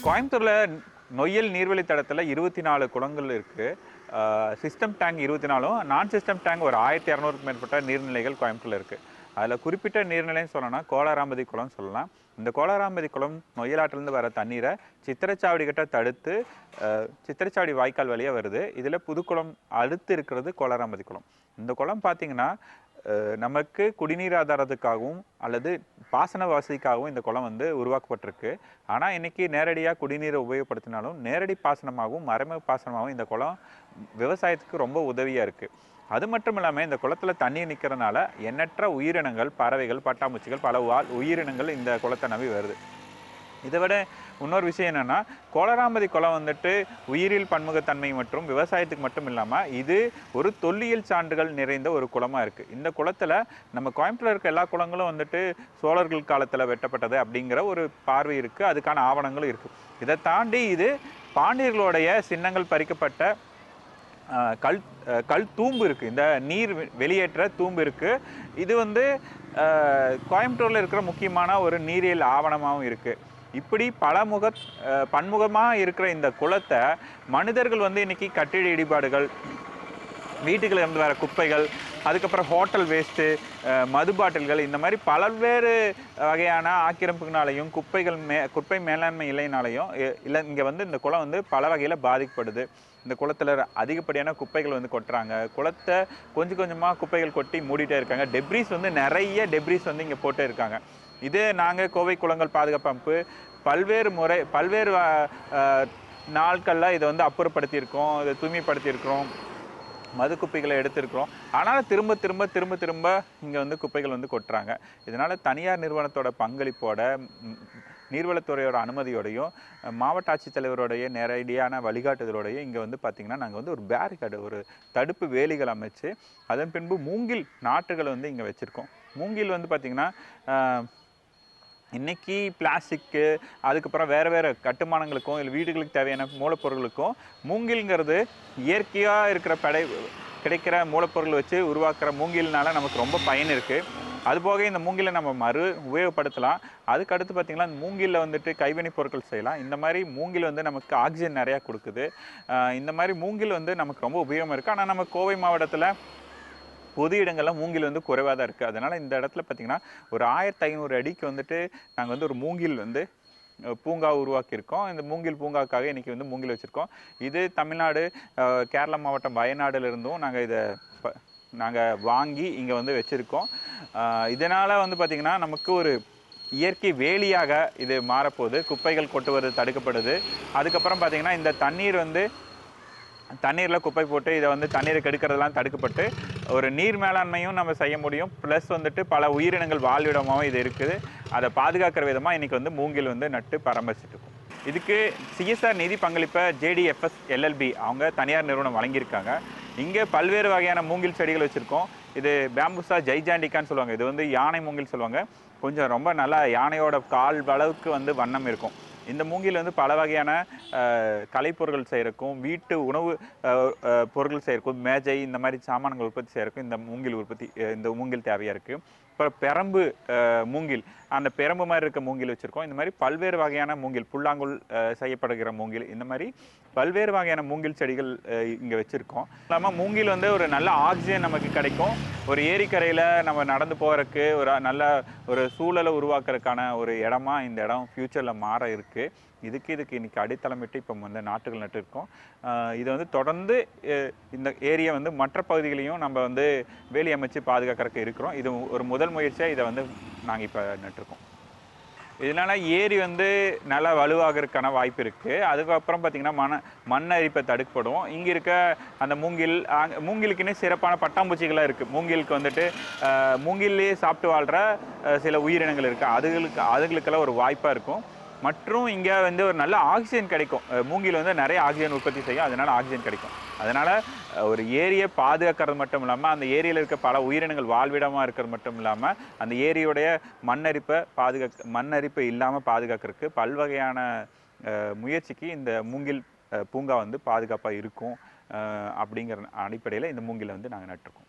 கோயம்புத்தூரில் நொய்யல் நீர்வழி தடத்தில் இருபத்தி நாலு குளங்கள் இருக்குது சிஸ்டம் டேங்க் இருபத்தி நாலும் நான் சிஸ்டம் டேங்க் ஒரு ஆயிரத்தி இரநூறுக்கு மேற்பட்ட நீர்நிலைகள் கோயம்புத்தூரில் இருக்குது அதில் குறிப்பிட்ட நீர்நிலைன்னு சொல்லணும்னா கோலாராம்பதி குளம் சொல்லலாம். இந்த கோலாராம்பதி குளம் நொய்யலாட்டிலேருந்து வர தண்ணீரை சித்திரச்சாவடி கிட்ட தடுத்து சித்திரச்சாவடி வாய்க்கால் வழியாக வருது. இதில் புதுக்குளம் அடுத்து இருக்கிறது கோலாராம்பதி குளம். இந்த குளம் பார்த்தீங்கன்னா நமக்கு குடிநீர் ஆதாரத்துக்காகவும் அல்லது பாசன வசதிக்காகவும் இந்த குளம் வந்து உருவாக்கப்பட்டிருக்கு. ஆனால் இன்னைக்கு நேரடியாக குடிநீரை உபயோகப்படுத்தினாலும் நேரடி பாசனமாகவும் மறைமுக பாசனமாகவும் இந்த குளம் விவசாயத்துக்கு ரொம்ப உதவியாக இருக்குது அது மட்டும் இல்லாமல் இந்த குளத்துல தண்ணி நிற்கிறதுனால எண்ணற்ற உயிரினங்கள் பறவைகள் பட்டாம்பூச்சிகள் பல வாழ் உயிரினங்கள் இந்த குளத்தை நம்பி வருது. இதை விட இன்னொரு விஷயம் என்னென்னா கோளராம்பதி குளம் வந்துட்டு உயிரியல் பன்முகத்தன்மை மற்றும் விவசாயத்துக்கு மட்டும் இல்லாமல் இது ஒரு தொல்லியல் சான்றுகள் நிறைந்த ஒரு குளமாக இருக்குது இந்த குளத்தில் நம்ம கோயம்புத்தூர் இருக்க எல்லா குளங்களும் வந்துட்டு சோழர்கள் காலத்தில் வெட்டப்பட்டது அப்படிங்கிற ஒரு பார்வை இருக்குது அதுக்கான ஆவணங்களும் இருக்குது இதை தாண்டி இது பாண்டியர்களுடைய சின்னங்கள் பறிக்கப்பட்ட கல் கல் தூம்பு இருக்குது இந்த நீர் வெ- வெளியேற்ற தூம்பு இருக்குது இது வந்து கோயம்புத்தூரில் இருக்கிற முக்கியமான ஒரு நீரியல் ஆவணமாகவும் இருக்குது இப்படி பலமுக பன்முகமாக இருக்கிற இந்த குளத்தை மனிதர்கள் வந்து இன்றைக்கி கட்டிட இடிபாடுகள் வீட்டுகளில் இருந்து வர குப்பைகள் அதுக்கப்புறம் ஹோட்டல் வேஸ்ட்டு மது பாட்டில்கள் இந்த மாதிரி பல்வேறு வகையான ஆக்கிரமிப்புனாலையும் குப்பைகள் மே குப்பை மேலாண்மை இல்லைனாலையும் இல்லை இங்கே வந்து இந்த குளம் வந்து பல வகையில் பாதிக்கப்படுது. இந்த குளத்தில் அதிகப்படியான குப்பைகள் வந்து கொட்டுறாங்க. குளத்தை கொஞ்சம் கொஞ்சமாக குப்பைகள் கொட்டி மூடிட்டே இருக்காங்க. டெப்ரிஸ் வந்து நிறைய டெப்ரிஸ் வந்து இங்கே போட்டே இருக்காங்க. இதே நாங்கள் கோவை குளங்கள் பாதுகாப்பு அமைப்பு பல்வேறு முறை பல்வேறு நாட்களில் இதை வந்து அப்புறப்படுத்தியிருக்கோம் இதை தூய்மைப்படுத்தியிருக்கிறோம் மது குப்பைகளை எடுத்திருக்கிறோம். ஆனால் திரும்ப திரும்ப திரும்ப திரும்ப இங்கே வந்து குப்பைகள் வந்து கொட்டுறாங்க. இதனால் தனியார் நிறுவனத்தோட பங்களிப்போட நீர்வளத்துறையோட அனுமதியோடையும் மாவட்ட ஆட்சித்தலைவருடைய நேரடியான வழிகாட்டுதலோடையும் இங்கே வந்து பார்த்திங்கன்னா நாங்கள் வந்து ஒரு பேரிகார்டு ஒரு தடுப்பு வேலிகள் அமைச்சு அதன் பின்பு மூங்கில் நாற்றுகளை வந்து இங்கே வச்சுருக்கோம். மூங்கில் வந்து பார்த்திங்கன்னா இன்றைக்கி இன்னைக்கு பிளாஸ்டிக்கு அதுக்கப்புறம் வேறு வேறு கட்டுமானங்களுக்கும் இல்லை வீடுகளுக்கு தேவையான மூலப்பொருளுக்கும் மூங்கில்ங்கிறது இயற்கையாக இருக்கிற படை கிடைக்கிற மூலப்பொருள் வச்சு உருவாக்குற மூங்கில்னால நமக்கு ரொம்ப பயன் இருக்குது அதுபோக இந்த மூங்கிலை நம்ம மறு உபயோகப்படுத்தலாம். அதுக்கு அடுத்து பார்த்திங்கன்னா இந்த மூங்கிலில் வந்துட்டு கைவினைப் பொருட்கள் செய்யலாம். இந்த மாதிரி மூங்கில் வந்து நமக்கு ஆக்சிஜன் நிறையா கொடுக்குது. இந்த மாதிரி மூங்கில் வந்து நமக்கு ரொம்ப உபயோகமாக இருக்குது ஆனால் நம்ம கோவை மாவட்டத்தில் பொது இடங்கள்ல மூங்கில் வந்து குறைவாக தான் இருக்குது அதனால் இந்த இடத்துல பார்த்தீங்கன்னா ஒரு ஆயிரத்தி ஐநூறு அடிக்கு வந்துட்டு நாங்கள் வந்து ஒரு மூங்கில் வந்து பூங்கா உருவாக்கியிருக்கோம். இந்த மூங்கில் பூங்காவுக்காக இன்றைக்கி வந்து மூங்கில் வச்சுருக்கோம். இது தமிழ்நாடு கேரளா மாவட்டம் வயநாடுலேருந்தும் நாங்கள் இதை நாங்கள் வாங்கி இங்கே வந்து வச்சுருக்கோம். இதனால் வந்து பார்த்திங்கன்னா நமக்கு ஒரு இயற்கை வேலியாக இது மாறப்போகுது. குப்பைகள் கொட்டுவது தடுக்கப்படுது. அதுக்கப்புறம் பார்த்திங்கன்னா இந்த தண்ணீர் வந்து தண்ணீரில் குப்பை போட்டு இதை வந்து தண்ணீரை கெடுக்கிறதெல்லாம் தடுக்கப்பட்டு ஒரு நீர் மேலாண்மையும் நம்ம செய்ய முடியும். ப்ளஸ் வந்துட்டு பல உயிரினங்கள் வாழ்விடமாகவும் இது இருக்குது. அதை பாதுகாக்கிற விதமாக இன்றைக்கி வந்து மூங்கில் வந்து நட்டு பராமரிச்சுட்டு இதுக்கு சிஎஸ்ஆர் நிதி பங்களிப்பை ஜேடிஎஃப்எஸ் எல்எல்பி அவங்க தனியார் நிறுவனம் வழங்கியிருக்காங்க. இங்கே பல்வேறு வகையான மூங்கில் செடிகள் வச்சுருக்கோம். இது பேம்புசா ஜெய்ஜாண்டிக்கான்னு சொல்லுவாங்க. இது வந்து யானை மூங்கில் சொல்லுவாங்க. கொஞ்சம் ரொம்ப நல்லா யானையோட கால் அளவுக்கு வந்து வண்ணம் இருக்கும். இந்த மூங்கில் வந்து பல வகையான கலைப்பொருள் கலைப்பொருட்கள் செய்யறக்கும் வீட்டு உணவு அஹ், பொருட்கள் செய்யறக்கும் மேஜை இந்த மாதிரி சாமான்கள் உற்பத்தி செய்யறக்கும் இந்த மூங்கில் உற்பத்தி இந்த மூங்கில் தேவையாக இருக்குது அப்புறம் பெரம்பு மூங்கில். அந்த பெரம்பு மாதிரி இருக்க மூங்கில் வச்சுருக்கோம். இந்த மாதிரி பல்வேறு வகையான மூங்கில் புல்லாங்குல் செய்யப்படுகிற மூங்கில். இந்த மாதிரி பல்வேறு வகையான மூங்கில் செடிகள் இங்கே வச்சுருக்கோம். இல்லாமல் மூங்கில் வந்து ஒரு நல்ல ஆக்சிஜன் நமக்கு கிடைக்கும். ஒரு ஏரிக்கரையில் நம்ம நடந்து போகிறதுக்கு ஒரு நல்ல ஒரு சூழலை உருவாக்குறதுக்கான ஒரு இடமா இந்த இடம் ஃப்யூச்சரில் மாற இருக்குது இதுக்கு இதுக்கு இன்றைக்கி அடித்தளமிட்டு இப்போ வந்து நாட்டுகள் நட்டுருக்கோம். இதை வந்து தொடர்ந்து இந்த ஏரியா வந்து மற்ற பகுதிகளையும் நம்ம வந்து வேலி அமைச்சு பாதுகாக்கிறதுக்கு இருக்கிறோம். இது ஒரு முதல் முயற்சியாக இதை வந்து நாங்கள் இப்போ நட்டுருக்கோம். இதனால ஏரி வந்து நல்லா வலுவாகிறதுக்கான வாய்ப்பு இருக்குது அதுக்கப்புறம் பார்த்திங்கன்னா மண மண் அரிப்பை தடுக்கப்படும் இங்கே இருக்க அந்த மூங்கில் அங்க- மூங்கிலுக்குன்னே சிறப்பான பட்டாம்பூச்சிகளாக இருக்குது மூங்கிலுக்கு வந்துட்டு ஆஹ், மூங்கில்லையே சாப்பிட்டு வாழ்கிற சில உயிரினங்கள் இருக்குது அதுகளுக்கு அதுகளுக்கெல்லாம் ஒரு வாய்ப்பாக இருக்கும். மற்றும் இங்கே வந்து ஒரு நல்ல ஆக்சிஜன் கிடைக்கும். மூங்கில் வந்து நிறைய ஆக்சிஜன் உற்பத்தி செய்யும். அதனால ஆக்சிஜன் கிடைக்கும். அதனால ஒரு ஏரியை பாதுகாக்கிறது மட்டும் இல்லாமல் அந்த ஏரியில் இருக்க பல உயிரினங்கள் வாழ்விடமாக இருக்கிறது மட்டும் இல்லாமல் அந்த ஏரியுடைய மண்ணரிப்பை பாதுகாக்க மண்ணரிப்பு இல்லாமல் பாதுகாக்கிறதுக்கு பல்வகையான முயற்சிக்கு இந்த மூங்கில் பூங்கா வந்து பாதுகாப்பாக இருக்கும். அப்படிங்கிற அடிப்படையில் இந்த மூங்கிலை வந்து நாங்கள் நட்டிருக்கோம்.